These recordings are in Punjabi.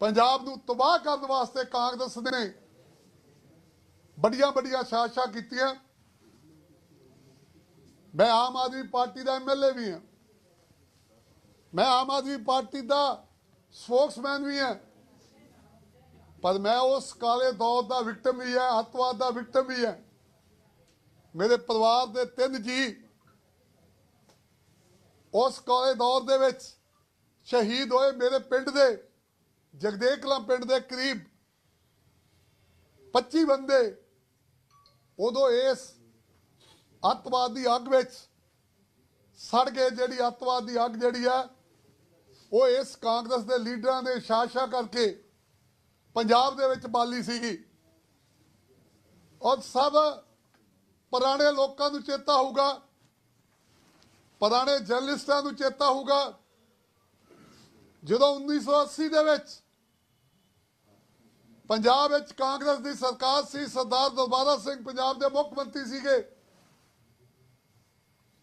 ਪੰਜਾਬ ਨੂੰ ਤਬਾਹ ਕਰਨ ਵਾਸਤੇ ਕਾਂਗਰਸ ਨੇ ਵੱਡੀਆਂ ਵੱਡੀਆਂ ਸਾਜ਼ਿਸ਼ਾਂ ਕੀਤੀਆਂ। ਮੈਂ ਆਮ ਆਦਮੀ ਪਾਰਟੀ ਦਾ ਐਮਐਲਏ ਵੀ ਹਾਂ। ਮੈਂ ਆਮ ਆਦਮੀ ਪਾਰਟੀ ਦਾ ਸਪੋਕਸਮੈਨ ਵੀ ਹਾਂ। ਪਰ ਮੈਂ ਉਸ ਕਾਲੇ ਦੌਰ ਦਾ ਵਿਕਟਮ ਵੀ ਹਾਂ, ਅੱਤਵਾਦ ਦਾ ਵਿਕਟਮ ਵੀ ਹਾਂ। ਮੇਰੇ ਪਰਿਵਾਰ ਦੇ ਤਿੰਨ ਜੀ ਉਸ ਕਾਲੇ ਦੌਰ ਦੇ ਵਿੱਚ ਸ਼ਹੀਦ ਹੋਏ ਮੇਰੇ ਪਿੰਡ ਦੇ ਜਗਦੇਵ ਕਲਾਂ ਪਿੰਡ ਦੇ ਕਰੀਬ 25 ਬੰਦੇ ਉਦੋਂ ਇਸ ਅੱਤਵਾਦ ਦੀ ਅੱਗ ਵਿੱਚ ਸੜ ਗਏ। ਜਿਹੜੀ ਅੱਤਵਾਦ ਦੀ ਅੱਗ ਜਿਹੜੀ ਆ, ਉਹ ਇਸ ਕਾਂਗਰਸ ਦੇ ਲੀਡਰਾਂ ਦੇ ਸ਼ਾਸਾ ਕਰਕੇ ਪੰਜਾਬ ਦੇ ਵਿੱਚ ਬਾਲੀ ਸੀਗੀ। ਔਰ ਸਭ ਪੁਰਾਣੇ ਲੋਕਾਂ ਨੂੰ ਚੇਤਾ ਹੋਊਗਾ, ਪੁਰਾਣੇ ਜਰਨਲਿਸਟਾਂ ਨੂੰ ਚੇਤਾ ਹੋਊਗਾ। ਜਦੋਂ 1980 ਦੇ ਵਿੱਚ ਪੰਜਾਬ ਵਿੱਚ ਕਾਂਗਰਸ ਦੀ ਸਰਕਾਰ ਸੀ, ਸਰਦਾਰ ਦਰਬਾਰਾ ਸਿੰਘ ਪੰਜਾਬ ਦੇ ਮੁੱਖ ਮੰਤਰੀ ਸੀਗੇ।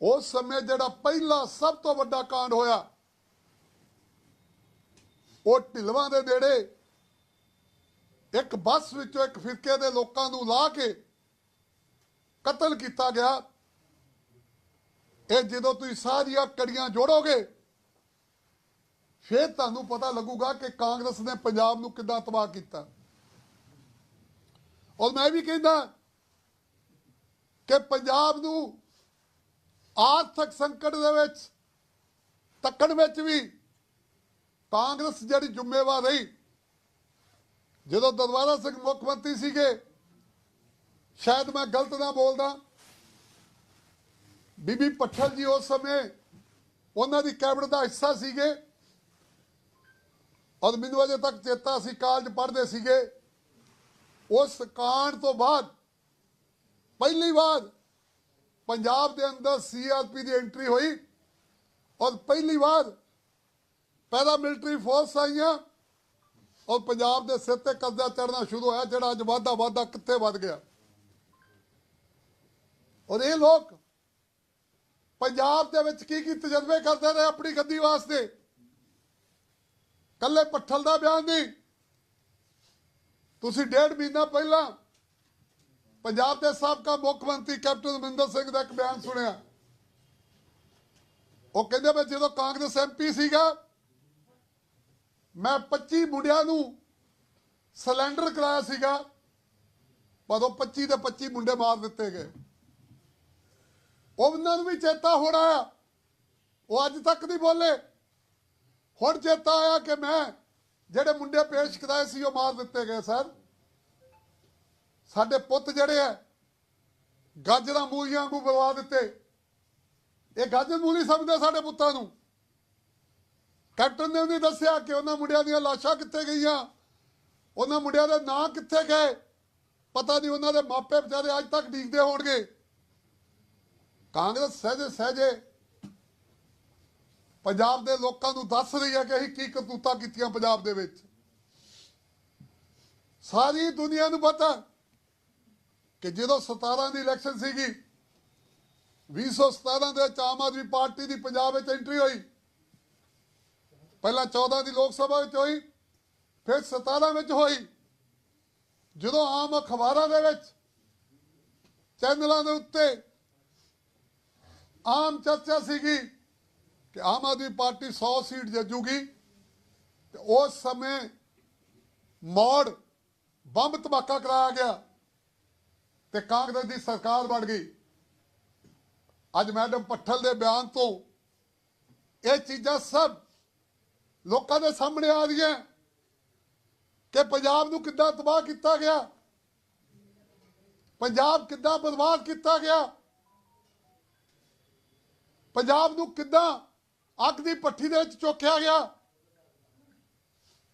ਉਸ ਸਮੇਂ ਜਿਹੜਾ ਪਹਿਲਾ ਸਭ ਤੋਂ ਵੱਡਾ ਕਾਂਡ ਹੋਇਆ, ਉਹ ਢਿਲਵਾਂ ਦੇ ਨੇੜੇ ਇੱਕ ਬੱਸ ਵਿੱਚੋਂ ਇੱਕ ਫਿਰਕੇ ਦੇ ਲੋਕਾਂ ਨੂੰ ਲਾ ਕੇ ਕਤਲ ਕੀਤਾ ਗਿਆ। ਇਹ ਜਦੋਂ ਤੁਸੀਂ ਸਾਰੀਆਂ ਕੜੀਆਂ ਜੋੜੋਗੇ, ਫਿਰ ਤੁਹਾਨੂੰ ਪਤਾ ਲੱਗੂਗਾ ਕਿ ਕਾਂਗਰਸ ਨੇ ਪੰਜਾਬ ਨੂੰ ਕਿੱਦਾਂ ਤਬਾਹ ਕੀਤਾ। ਔਰ ਮੈਂ ਵੀ ਕਹਿੰਦਾ ਕਿ ਪੰਜਾਬ ਨੂੰ ਆਰਥਿਕ ਸੰਕਟ ਦੇ ਵਿੱਚ, ਤੱਕਣ ਵਿੱਚ ਵੀ ਕਾਂਗਰਸ ਜਿਹੜੀ ਜ਼ਿੰਮੇਵਾਰ ਰਹੀ, ਜਦੋਂ ਦਰਬਾਰਾ ਸਿੰਘ ਮੁੱਖ ਮੰਤਰੀ ਸੀਗੇ, ਸ਼ਾਇਦ ਮੈਂ ਗਲਤ ਨਾ ਬੋਲਦਾ, ਬੀਬੀ ਪੱਠਲ ਜੀ ਉਸ ਸਮੇਂ ਉਹਨਾਂ ਦੀ ਕੈਬਨਿਟ ਦਾ ਹਿੱਸਾ ਸੀਗੇ, ਔਰ ਮੈਨੂੰ ਅਜੇ ਤੱਕ ਚੇਤਾ ਸੀ ਕਾਲਜ ਪੜ੍ਹਦੇ ਸੀਗੇ ਉਸ ਕਾਂਡ ਤੋਂ ਬਾਅਦ, ਪਹਿਲੀ ਵਾਰ ਪੰਜਾਬ ਦੇ ਅੰਦਰ ਸੀਆਰਪੀ ਦੀ ਐਂਟਰੀ ਹੋਈ ਔਰ ਪਹਿਲੀ ਵਾਰ ਪੈਰਾ ਮਿਲਟਰੀ ਫੋਰਸ ਆਈਆਂ ਔਰ ਪੰਜਾਬ ਦੇ ਸਿਰ ਤੇ ਕਬਜ਼ਾ ਚੜਨਾ ਸ਼ੁਰੂ ਹੋਇਆ, ਜਿਹੜਾ ਅੱਜ ਵਾਧਾ ਵਾਧਾ ਕਿੱਥੇ ਵੱਧ ਗਿਆ। ਔਰ ਇਹ ਲੋਕ ਪੰਜਾਬ ਦੇ ਵਿੱਚ ਕੀ ਕੀ ਤਜਰਬੇ ਕਰਦੇ ਰਹੇ ਆਪਣੀ ਗੱਦੀ ਵਾਸਤੇ? ਕੱਲੇ ਪੱਠਲ ਦਾ ਬਿਆਨ ਨਹੀਂ ਤੁਸੀਂ ਡੇਢ ਮਹੀਨਾ ਪਹਿਲਾਂ ਪੰਜਾਬ ਦੇ ਸਾਬਕਾ ਮੁੱਖ ਮੰਤਰੀ ਕੈਪਟਨ ਅਮਰਿੰਦਰ ਸਿੰਘ ਦਾ ਇੱਕ ਬਿਆਨ ਸੁਣਿਆ। ਉਹ ਕਹਿੰਦੇ ਮੈਂ ਜਦੋਂ ਕਾਂਗਰਸ ਐਮਪੀ ਸੀਗਾ, ਮੈਂ 25 ਮੁੰਡਿਆਂ ਨੂੰ ਸਿਲੰਡਰ ਕਰਾਇਆ ਸੀਗਾ, ਪਰ ਉਹ 25 ਦੇ 25 ਮੁੰਡੇ ਮਾਰ ਦਿੱਤੇ ਗਏ। ਉਹਨਾਂ ਨੂੰ ਵੀ ਚੇਤਾ ਹੋਣਾ ਆ ਉਹ ਅੱਜ ਤੱਕ ਨਹੀਂ ਬੋਲੇ। ਹੁਣ ਚੇਤਾ ਆਇਆ ਕਿ ਮੈਂ ਜਿਹੜੇ ਮੁੰਡੇ ਪੇਸ਼ ਕਰਾਏ ਸੀ, ਉਹ ਮਾਰ ਦਿੱਤੇ ਗਏ, ਸਰ। ਸਾਡੇ ਪੁੱਤ ਜਿਹੜੇ ਆ ਗਾਜਰਾਂ ਮੂਲੀਆਂ ਵਾਂਗੂ ਬਰਵਾ ਦਿੱਤੇ। ਇਹ ਗਾਜਰ ਮੂਲੀ ਸਮਝਦੇ ਸਾਡੇ ਪੁੱਤਾਂ ਨੂੰ। ਕੈਪਟਨ ਨੇ ਉਹਨੇ ਦੱਸਿਆ ਕਿ ਉਹਨਾਂ ਮੁੰਡਿਆਂ ਦੀਆਂ ਲਾਸ਼ਾਂ ਕਿੱਥੇ ਗਈਆਂ? ਉਹਨਾਂ ਮੁੰਡਿਆਂ ਦੇ ਨਾਂ ਕਿੱਥੇ ਗਏ? ਪਤਾ ਨਹੀਂ ਉਹਨਾਂ ਦੇ ਮਾਪੇ ਵਿਚਾਰੇ ਅੱਜ ਤੱਕ ਡੀਕਦੇ ਹੋਣਗੇ। ਕਾਂਗਰਸ ਸਹਿਜੇ ਸਹਿਜੇ ਪੰਜਾਬ ਦੇ ਲੋਕਾਂ ਨੂੰ ਦੱਸ ਰਹੀ ਹੈ ਕਿ ਅਸੀਂ ਕੀ ਕਰਤੂਤਾਂ ਕੀਤੀਆਂ ਪੰਜਾਬ ਦੇ ਵਿੱਚ। ਸਾਰੀ ਦੁਨੀਆ ਨੂੰ ਪਤਾ ਕਿ ਜਦੋਂ 17 ਦੀ ਇਲੈਕਸ਼ਨ ਸੀਗੀ 2017 ਦੇ ਵਿੱਚ ਆਮ ਆਦਮੀ ਪਾਰਟੀ ਦੀ ਪੰਜਾਬ ਵਿੱਚ ਐਂਟਰੀ ਹੋਈ। ਪਹਿਲਾਂ 14 ਦੀ ਲੋਕ ਸਭਾ ਵਿੱਚ ਹੋਈ, ਫਿਰ 17 ਵਿੱਚ ਹੋਈ। ਜਦੋਂ ਆਮ ਅਖਬਾਰਾਂ ਦੇ ਵਿੱਚ, ਚੈਨਲਾਂ ਦੇ ਉੱਤੇ ਆਮ ਚਰਚਾ ਸੀਗੀ ਕਿ ਆਮ ਆਦਮੀ ਪਾਰਟੀ 100 ਸੀਟ ਜਿੱਤੂਗੀ ਤੇ ਉਸ ਸਮੇਂ ਮੌੜ ਬੰਬ ਧਮਾਕਾ ਕਰਾਇਆ ਗਿਆ ਤੇ ਕਾਂਗਰਸ ਦੀ ਸਰਕਾਰ ਬਣ ਗਈ। ਅੱਜ ਮੈਡਮ ਪੱਠਲ ਦੇ ਬਿਆਨ ਤੋਂ ਇਹ ਚੀਜ਼ਾਂ ਸਭ ਲੋਕਾਂ ਦੇ ਸਾਹਮਣੇ ਆ ਰਹੀਆਂ ਕਿ ਪੰਜਾਬ ਨੂੰ ਕਿੱਦਾਂ ਤਬਾਹ ਕੀਤਾ ਗਿਆ, ਪੰਜਾਬ ਕਿੱਦਾਂ ਬਰਬਾਦ ਕੀਤਾ ਗਿਆ, ਪੰਜਾਬ ਨੂੰ ਕਿੱਦਾਂ ਅੱਗ ਦੀ ਪੱਠੀ ਦੇ ਵਿੱਚ ਚੋਖਿਆ ਗਿਆ।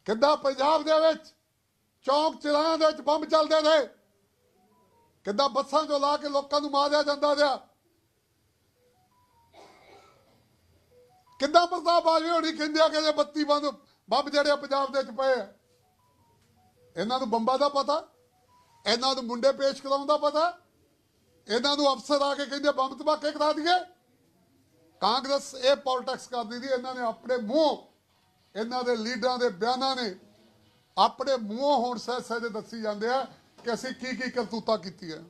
ਕਿੱਦਾਂ ਪੰਜਾਬ ਦੇ ਵਿੱਚ ਚੌਂਕ ਚਿਰਾਇਆਂ ਦੇ ਵਿੱਚ ਬੰਬ ਚੱਲਦੇ ਨੇ? ਕਿੱਦਾਂ ਬੱਸਾਂ ਚੋਂ ਲਾ ਕੇ ਲੋਕਾਂ ਨੂੰ ਮਾਰਿਆ ਜਾਂਦਾ ਰਿਹਾ? ਕਿੱਦਾਂ ਪ੍ਰਤਾਪ ਬਾਜਵੇ ਹੋਣੀ ਕਹਿੰਦੇ ਆ ਕਿ ਇਹ ਬੱਤੀ ਬੰਦ, ਬੰਬ ਜਿਹੜੇ ਆ ਪੰਜਾਬ ਦੇ ਵਿੱਚ ਪਏ ਆ? ਇਹਨਾਂ ਨੂੰ ਬੰਬਾਂ ਦਾ ਪਤਾ? ਇਹਨਾਂ ਨੂੰ ਮੁੰਡੇ ਪੇਸ਼ ਕਰਾਉਣ ਦਾ ਪਤਾ? ਇਹਨਾਂ ਨੂੰ ਅਫਸਰ ਆ ਕੇ ਕਹਿੰਦੇ ਬੰਬ ਧਮਾਕੇ ਕਰਾ ਦਈਏ? ਕਾਂਗਰਸ ਇਹ ਪੋਲਿਟਿਕਸ ਕਰਦੀ ਸੀ, ਇਹਨਾਂ ਨੇ ਆਪਣੇ ਮੂੰਹ, ਇਹਨਾਂ ਦੇ ਲੀਡਰਾਂ ਦੇ ਬਿਆਨਾਂ ਨੇ ਆਪਣੇ ਮੂੰਹੋਂ ਹੁਣ ਸਹਿ ਸਹਿ ਦੱਸੀ ਜਾਂਦੇ ਆ ਕਿ ਅਸੀਂ ਕੀ ਕੀ ਕਰਤੂਤਾ ਕੀਤੀ ਹੈ